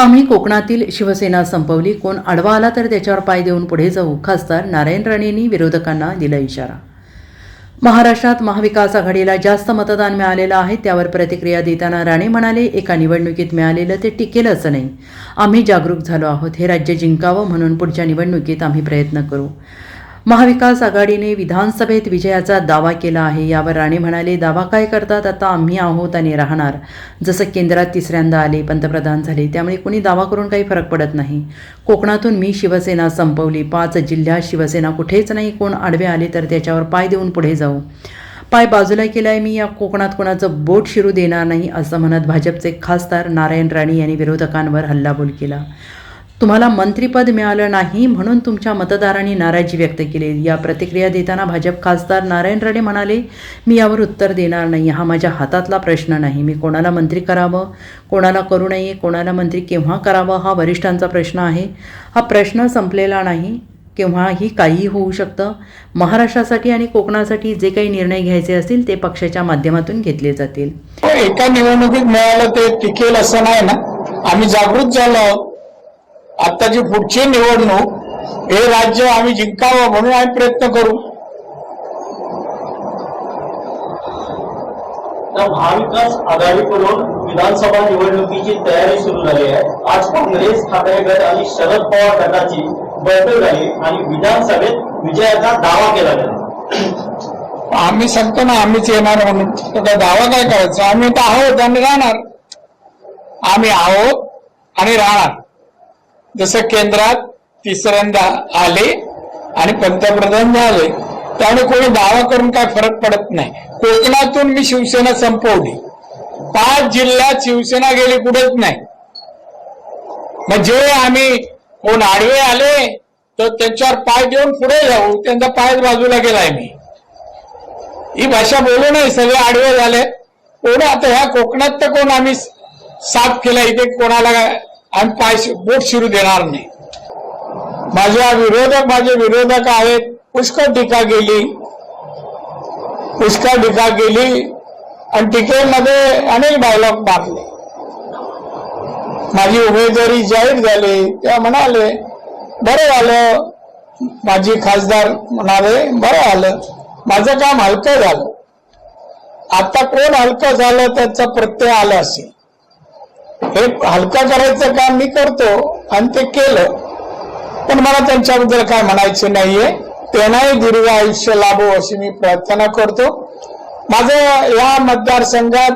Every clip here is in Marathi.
आम्ही कोकणातील शिवसेना संपवली. कोण आडवा आला तर त्याच्यावर पाय देऊन पुढे जाऊ खासदार नारायण राणेंनी विरोधकांना दिला इशारा. महाराष्ट्रात महाविकास आघाडीला जास्त मतदान मिळालेलं आहे त्यावर प्रतिक्रिया देताना राणे म्हणाले एका निवडणुकीत मिळालेलं ते टिकेल असं नाही. आम्ही जागरूक झालो आहोत हे राज्य जिंकावं म्हणून पुढच्या निवडणुकीत आम्ही प्रयत्न करू. महाविकास आघाडीने विधानसभेत विजयाचा दावा केला आहे. यावर राणे म्हणाले दावा काय करतात? आता आम्ही आहोत आणि राहणार. जसं केंद्रात तिसऱ्यांदा आले पंतप्रधान झाले त्यामुळे कोणी दावा करून काही फरक पडत नाही. कोकणातून मी शिवसेना संपवली. पाच जिल्ह्यात शिवसेना कुठेच नाही. कोण आडवे आले तर त्याच्यावर पाय देऊन पुढे जाऊ. पाय बाजूला केलाय मी. या कोकणात कोणाचं बोट शिरू देणार नाही असं म्हणत भाजपचे खासदार नारायण राणे यांनी विरोधकांवर हल्लाबोल केला. तुम्हाला मंत्रीपद मिळालं नाही म्हणून तुमच्या मतदारांनी नाराजी व्यक्त केली. या प्रतिक्रिया देताना भाजप खासदार नारायण राणे म्हणाले मी यावर उत्तर देणार नाही. हा माझ्या हातातला प्रश्न नाही. मी कोणाला मंत्री करावं? कोणाला करू नये? कोणाला मंत्री केव्हा करावं? हा वरिष्ठांचा प्रश्न आहे. हा प्रश्न संपलेला नाही. केव्हाही काहीही होऊ शकतं. महाराष्ट्रासाठी आणि कोकणासाठी जे काही निर्णय घ्यायचे असतील ते पक्षाच्या माध्यमातून घेतले जातील. एका निवडणुकीत मिळालं ते टिकेल असं नाही ना? आम्ही जागृत झालो. आहोत आताची पुढची निवडणूक हे राज्य आम्ही जिंकावं म्हणून आम्ही प्रयत्न करू. तर महाविकास आघाडीकडून विधानसभा निवडणुकीची तयारी सुरू झाली आहे. आज काँग्रेस ठाकरे गट आणि शरद पवार गटाची बैठक झाली आणि विधानसभेत विजयाचा दावा केला गेला. आम्ही सांगतो ना आम्हीच येणार म्हणून. दावा काय करायचा? आम्ही तर आहोत आणि राहणार. आम्ही आहोत आणि राहणार. जसं केंद्रात तिसऱ्यांदा आले आणि पंतप्रधान झाले त्यामुळे कोणी दावा करून काय फरक पडत नाही. कोकणातून मी शिवसेना संपवली. पाच जिल्ह्यात शिवसेना गेली कुठेच नाही. मग जे आम्ही कोण आडवे आले तर त्यांच्यावर पाय देऊन पुढे जाऊ त्यांचा पायच बाजूला गेलाय मी. ही भाषा बोलू नाही सगळे आडवे झाले. कोण आता ह्या कोकणात तर कोण आम्ही साफ केला इथे कोणाला काय आम्ही पाय शि- बोट शिरू देणार नाही. माझ्या विरोधक माझे विरोधक आहेत. पुष्कळ टीका केली. पुष्कळ टीका केली. आणि टीकेमध्ये अनेक डायलॉग मारले. माझी उमेदवारी जाहीर झाली. तेव्हा म्हणाले बरं झालं. माझी खासदार म्हणाले बरं झालं. माझं काम हलकं झालं. आता कोण हलकं झालं त्याचा प्रत्यय आला असेल. हे हलका करायचं काम मी करतो आणि ते केलं. पण मला त्यांच्याबद्दल काय म्हणायचं नाहीये. त्यांनाही दीर्घ आयुष्य लाभो अशी मी प्रार्थना करतो. माझं या मतदारसंघात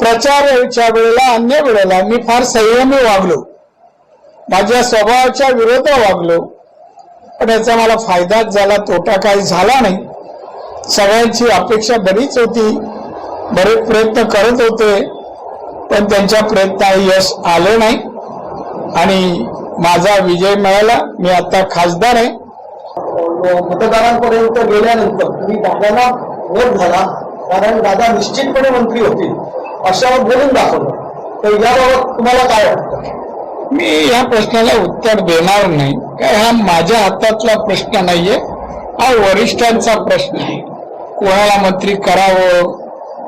प्रचारच्या वेळेला अन्य वेळेला मी फार संयमी वागलो. माझ्या स्वभावाच्या विरोधात वागलो. पण याचा मला फायदाच झाला तोटा काही झाला नाही. सगळ्यांची अपेक्षा बरीच होती. बरेच प्रयत्न करत होते. पण त्यांच्या प्रयत्नाला यश आलं नाही. आणि माझा विजय मिळाला. मी आता खासदार आहे. मतदारांपर्यंत गेल्यानंतर तुम्ही दादाला वोट झाला. कारण दादा निश्चितपणे मंत्री होतील. अशा बोलून दाखवलं. तर याबाबत तुम्हाला काय वाटतं? मी या प्रश्नाला उत्तर देणार नाही. काय हा माझ्या हातातला प्रश्न नाहीये. हा वरिष्ठांचा प्रश्न आहे. कोणाला मंत्री करावं?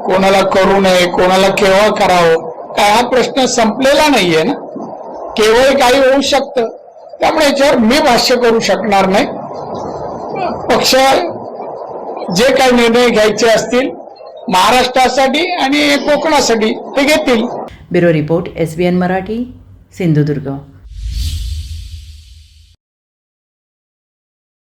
कोणाला करू नये? कोणाला केव्हा करावं? हा प्रश्न संपलेला नाहीये ना. केवळ काही होऊ शकतं. त्यामुळे याच्यावर मी भाष्य करू शकणार नाही. पक्ष जे काही निर्णय घ्यायचे असतील महाराष्ट्रासाठी आणि कोकणासाठी ते घेतील. Bureau report S B N Marathi Sindhudurg.